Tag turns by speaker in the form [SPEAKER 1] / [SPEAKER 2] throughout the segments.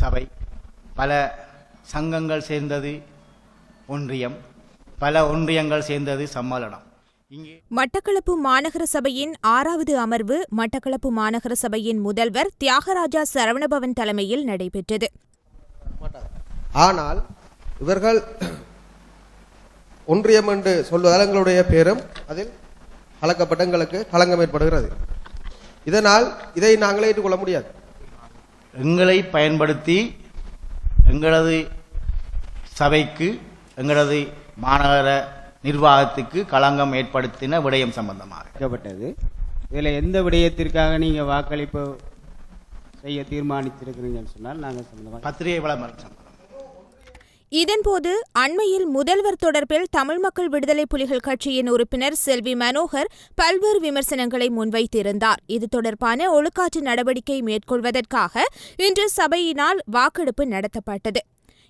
[SPEAKER 1] சபை. பல சங்கங்கள் சேர்ந்தது ஒன்றியம். பல ஒன்றியங்கள் சேர்ந்தது சம்மேளனம். இங்கே
[SPEAKER 2] மட்டக்களப்பு மாநகர சபையின் ஆறாவது அமர்வு மட்டக்களப்பு மாநகர சபையின் முதல்வர் தியாகராஜா சரவணபவன் தலைமையில் நடைபெற்றது.
[SPEAKER 3] ஆனால் இவர்கள் ஒன்றியம் என்று சொல்வதால் எங்களுடைய பேரும் அதில் கலக்கப்பட்ட எங்களுக்கு களங்கம் ஏற்படுகிறது. இதனால் இதை நாங்களே ஏற்றுக்கொள்ள முடியாது.
[SPEAKER 1] எங்களை பயன்படுத்தி எங்களது சபைக்கு எங்களது மாநகர நிர்வாகத்துக்கு களங்கம் ஏற்படுத்தின விடயம் சம்பந்தமாக.
[SPEAKER 4] இதில் எந்த விடயத்திற்காக நீங்கள் வாக்களிப்பு செய்ய தீர்மானித்திருக்கிறீங்கன்னு சொன்னால் நாங்கள் சம்பந்தமாக
[SPEAKER 1] பத்திரிகை விளம்பரம் சம்பந்தம்
[SPEAKER 2] இதன்போது அண்மையில் முதல்வர் தொடர்பில் தமிழ் மக்கள் விடுதலை புலிகள் கட்சியின் உறுப்பினர் செல்வி மனோகர் பல்வேறு விமர்சனங்களை முன்வைத்திருந்தார். இது தொடர்பான ஒழுக்காற்று நடவடிக்கை மேற்கொள்வதற்காக இன்று சபையினால் வாக்கெடுப்பு நடத்தப்பட்டது.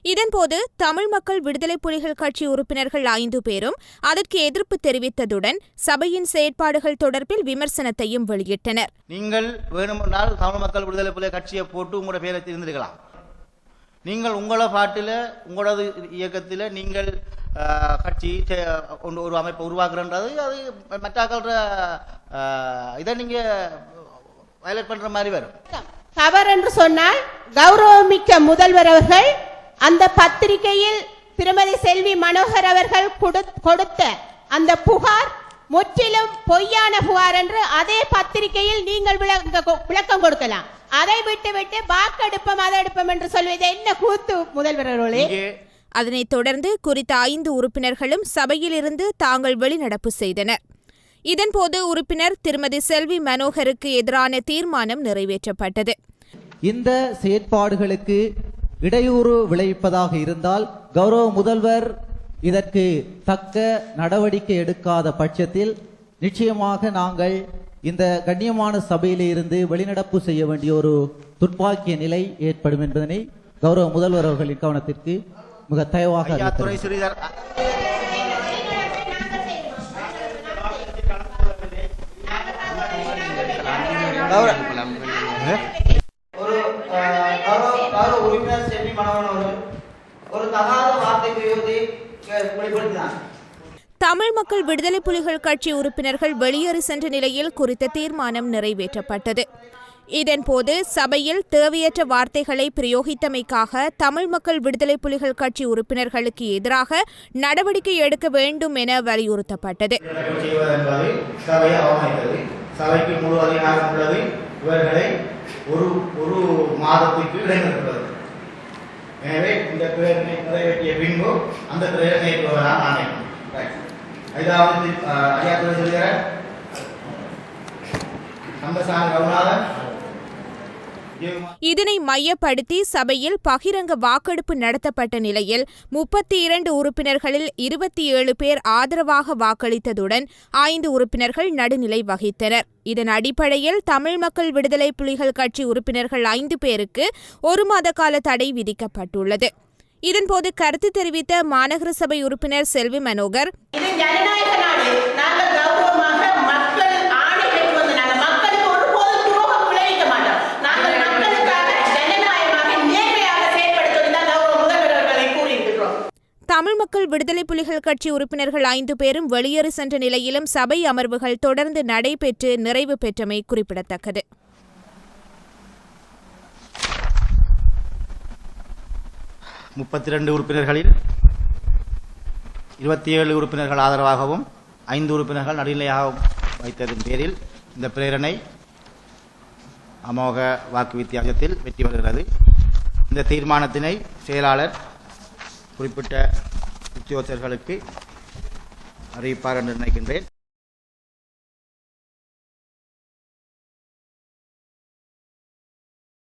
[SPEAKER 2] இதன்போது தமிழ் மக்கள் விடுதலை புலிகள் கட்சி உறுப்பினர்கள் ஐந்து பேரும் அதற்கு எதிர்ப்பு தெரிவித்ததுடன் சபையின் செயற்பாடுகள் தொடர்பில் விமர்சனத்தையும் வெளியிட்டனர்.
[SPEAKER 1] நீங்கள் வேணுமென்றால் தமிழ் மக்கள் விடுதலை புலிகள் கட்சியை போட்டு உங்களோட பேரை தெரிந்திருக்கலாம் நீங்கள் உங்களோட பாட்டில் உங்களது இயக்கத்தில் நீங்கள் கட்சி ஒன்று ஒரு அமைப்பை உருவாக்குறன்றது அது மற்றாக்கள இதை நீங்கள் வயலட் பண்ணுற மாதிரி வரும்.
[SPEAKER 5] தவறு என்று சொன்னால் கௌரவமிக்க முதல்வர் அவர்கள் அந்த பத்திரிகையில் திருமதி செல்வி மனோகர் அவர்கள் கொடு- கொடுத்த அந்த புகார் முற்றிலும் பொய்யான புகார் என்று அதே பத்திரிகையில் நீங்கள் விளக்கம் கொடுக்கலாம். அதை விட்டு விட்டு வாக்கெடுப்போம் அதை எடுப்போம் என்று சொல்வது என்ன கூத்து முதல்வர் அவர்களே?
[SPEAKER 1] இங்கே
[SPEAKER 2] அதனைத் தொடர்ந்து குறித்த ஐந்து உறுப்பினர்களும் சபையிலிருந்து தாங்கள் வெளிநடப்பு செய்தனர். இதன்போது உறுப்பினர் திருமதி செல்வி மனோகருக்கு எதிரான தீர்மானம் நிறைவேற்றப்பட்டது.
[SPEAKER 6] இந்த செயற்பாடுகளுக்கு இடையூறு விளைவிப்பதாக இருந்தால் கௌரவ முதல்வர் இதற்கு தக்க நடவடிக்கை எடுக்காத பட்சத்தில் நிச்சயமாக நாங்கள் இந்த கண்ணியமான சபையிலே இருந்து வெளிநடப்பு செய்ய வேண்டிய ஒரு துர்ப்பாக்கிய நிலை ஏற்படும் என்பதனை கௌரவ முதல்வர் அவர்களின் கவனத்திற்கு மிக தயவாக
[SPEAKER 7] ஒரு உறுப்பினர் செல்வி ஒரு தகாத வெளிப்படுத்தினார்
[SPEAKER 2] தமிழ் மக்கள் விடுதலை புலிகள் கட்சி உறுப்பினர்கள் வெளியேறி சென்ற நிலையில் குறித்த தீர்மானம் நிறைவேற்றப்பட்டது. இதன்போது சபையில் தேவையற்ற வார்த்தைகளை பிரயோகித்தமைக்காக தமிழ் மக்கள் விடுதலை புலிகள் கட்சி உறுப்பினர்களுக்கு எதிராக நடவடிக்கை எடுக்க வேண்டும் என வலியுறுத்தப்பட்டது.
[SPEAKER 1] சபைக்கு முழு அதிகாரம் உள்ளது. இவர்களை ஒரு ஒரு மாதத்துக்கு இடைநிறுத்துவது. எனவே இந்த பிரேரணை நிறைவேற்றிய பின்பு அந்த பிரேரணை பெறுவதால் ஆணையம் ஐந்தாவது ஐயா துறை சொல்கிற கந்தசாமி ரகுநாதன்
[SPEAKER 2] இதனை மையப்படுத்தி சபையில் பகிரங்க வாக்கெடுப்பு நடத்தப்பட்ட நிலையில் முப்பத்தி இரண்டு உறுப்பினர்களில் இருபத்தி ஏழு பேர் ஆதரவாக வாக்களித்ததுடன் ஐந்து உறுப்பினர்கள் நடுநிலை வகித்தனர். இதன் அடிப்படையில் தமிழ் மக்கள் விடுதலை புலிகள் கட்சி உறுப்பினர்கள் ஐந்து பேருக்கு ஒரு மாத கால தடை விதிக்கப்பட்டுள்ளது. இதன்போது கருத்து தெரிவித்த மாநகர சபை உறுப்பினர் செல்வி மனோகர் தமிழ் மக்கள் விடுதலை புலிகள் கட்சி உறுப்பினர்கள் ஐந்து பேரும் வெளியேறு சென்ற நிலையிலும் சபை அமர்வுகள் தொடர்ந்து நடைபெற்று நிறைவு பெற்றமை குறிப்பிடத்தக்கது.
[SPEAKER 1] முப்பத்தி ரெண்டு உறுப்பினர்களில் இருபத்தி ஏழு உறுப்பினர்கள் ஆதரவாகவும் ஐந்து உறுப்பினர்கள் நடுநிலையாகவும் வைத்ததன் பேரில் இந்த பிரேரணை அமோக வாக்கு வித்தியாசத்தில் வெற்றி பெறுகிறது. இந்த தீர்மானத்தினை செயலாளர் குறிப்பிட்ட உத்தியோகர்களுக்கு அறிவிப்பார் என்று நினைக்கின்றேன்